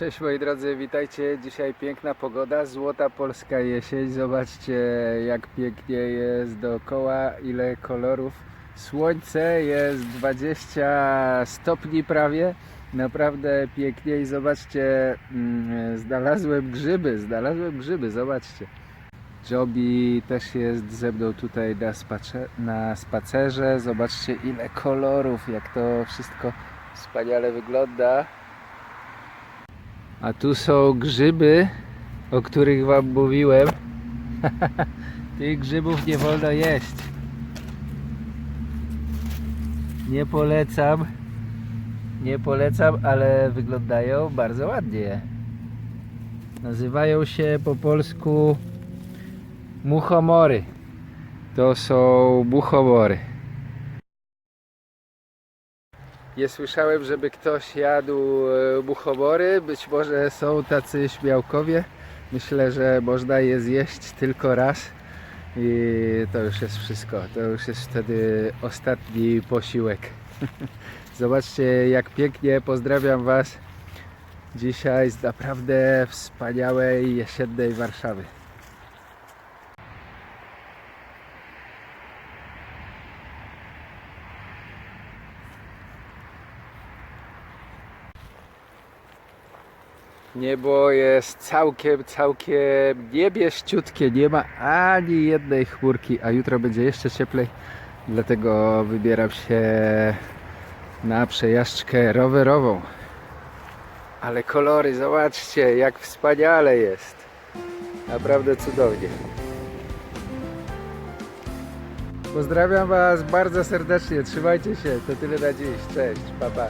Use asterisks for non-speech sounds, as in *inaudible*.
Cześć moi drodzy, witajcie. Dzisiaj piękna pogoda, złota polska jesień. Zobaczcie jak pięknie jest dookoła, ile kolorów. Słońce jest 20 stopni prawie. Naprawdę pięknie i zobaczcie, mm, znalazłem grzyby, znalazłem grzyby, zobaczcie. Jobi też jest ze mną tutaj na, spacer na spacerze. Zobaczcie ile kolorów, jak to wszystko wspaniale wygląda. A tu są grzyby, o których wam mówiłem. *laughs* Tych grzybów nie wolno jeść. Nie polecam. Nie polecam, ale wyglądają bardzo ładnie. Nazywają się po polsku muchomory. To są muchomory. Nie słyszałem, żeby ktoś jadł e, muchomory. Być może są tacy śmiałkowie. Myślę, że można je zjeść tylko raz. I to już jest wszystko. To już jest wtedy ostatni posiłek. *laughs* Zobaczcie, jak pięknie pozdrawiam Was dzisiaj z naprawdę wspaniałej jesiennej Warszawy. Niebo jest całkiem, całkiem niebieściutkie, nie ma ani jednej chmurki, a jutro będzie jeszcze cieplej, dlatego wybieram się na przejażdżkę rowerową. Ale kolory, zobaczcie, jak wspaniale jest. Naprawdę cudownie. Pozdrawiam Was bardzo serdecznie, trzymajcie się, to tyle na dziś, cześć, pa pa.